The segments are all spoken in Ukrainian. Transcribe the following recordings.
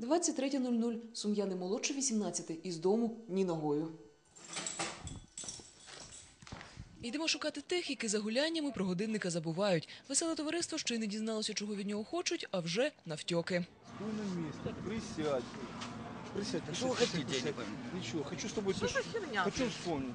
23.00. Сум'я не молодше 18, із дому ні ногою. Йдемо шукати тих, які за гуляннями про годинника забувають. Веселе товариство ще й не дізналося, чого від нього хочуть, а вже навтьоки. Стой на месте, присядь. Присядь, присядь, я присядь. пойму. Хочу за херня? Хочу вспомнить.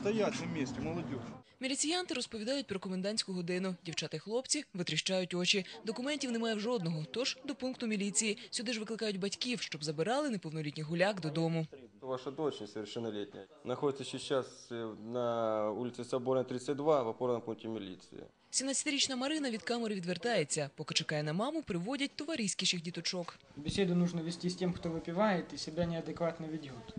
Стоять на месте, молодежь. Міліціянти розповідають про комендантську годину. Дівчата й хлопці витріщають очі. Документів немає в жодного, тож до пункту міліції. Сюди ж викликають батьків, щоб забирали неповнолітніх гуляк додому. Ваша дочь несовершеннолетняя находится сейчас э, на улице Соборной, 32, в опорном пункте милиции. 17-річна Марина від камери відвертається. Поки чекає на маму, приводять товариськіших діточок. Беседу нужно вести с тем, кто выпивает и себя неадекватно ведет.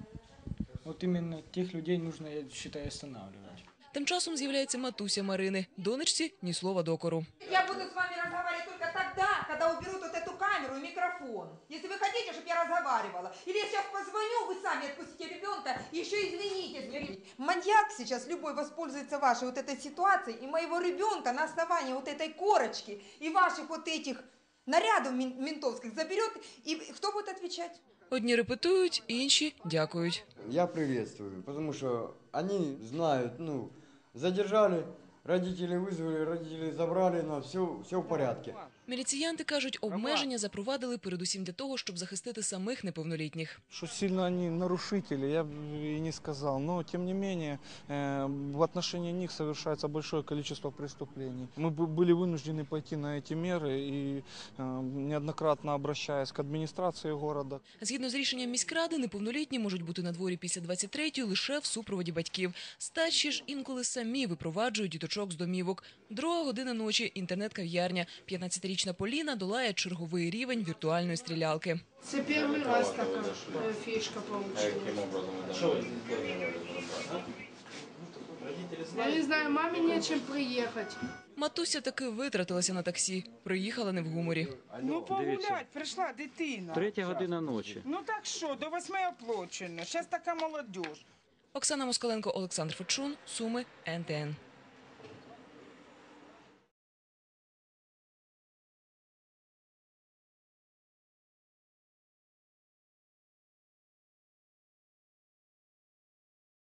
Вот именно тех людей нужно, я считаю, останавливать. Тим часом з'являється матуся Марини. Донечці ні слова докору. Я буду с вами разговаривать только тогда, когда уберут вот эту камеру и микрофон. Если вы хотите, чтобы я разговаривала. Или я сейчас позвоню, вы сами отпустите ребенка и еще извинитесь. перед- Маньяк сейчас любой воспользуется вашей вот этой ситуацией и моего ребенка на основании вот этой корочки и ваших вот этих нарядов мен- ментовских заберет. И кто будет отвечать? Одні репетують, інші дякують. Я приветствую, потому что они знают, ну, задержали, родители вызвали, родители забрали, но все, все в порядке. Міліціянти кажуть, обмеження запровадили передусім для того, щоб захистити самих неповнолітніх. Что сильно они нарушители, я бы и не сказал. Но, тем не менее, э, в отношении них совершается большое количество преступлений. Мы бы были вынуждены пойти на эти меры и э, неоднократно обращаясь к администрации города, Згідно з рішенням міськради, неповнолітні можуть бути на дворі після 23-ї лише в супроводі батьків. Старші ж інколи самі випроваджують діточок з домівок. Друга година ночі, інтернет-кав'ярня. 15-річна Поліна долає черговий рівень віртуальної стрілялки. Це перший раз така е, фішка получилась. Я не знаю, мамі нечем приїхати. Матуся таки витратилася на таксі. Приїхала не в гуморі. Ну, погулять, прийшла дитина. Третя година ночі. Ну так що, до восьми оплачено. Зараз така молодь. Оксана Москаленко, Олександр Фечун, Суми, НТН.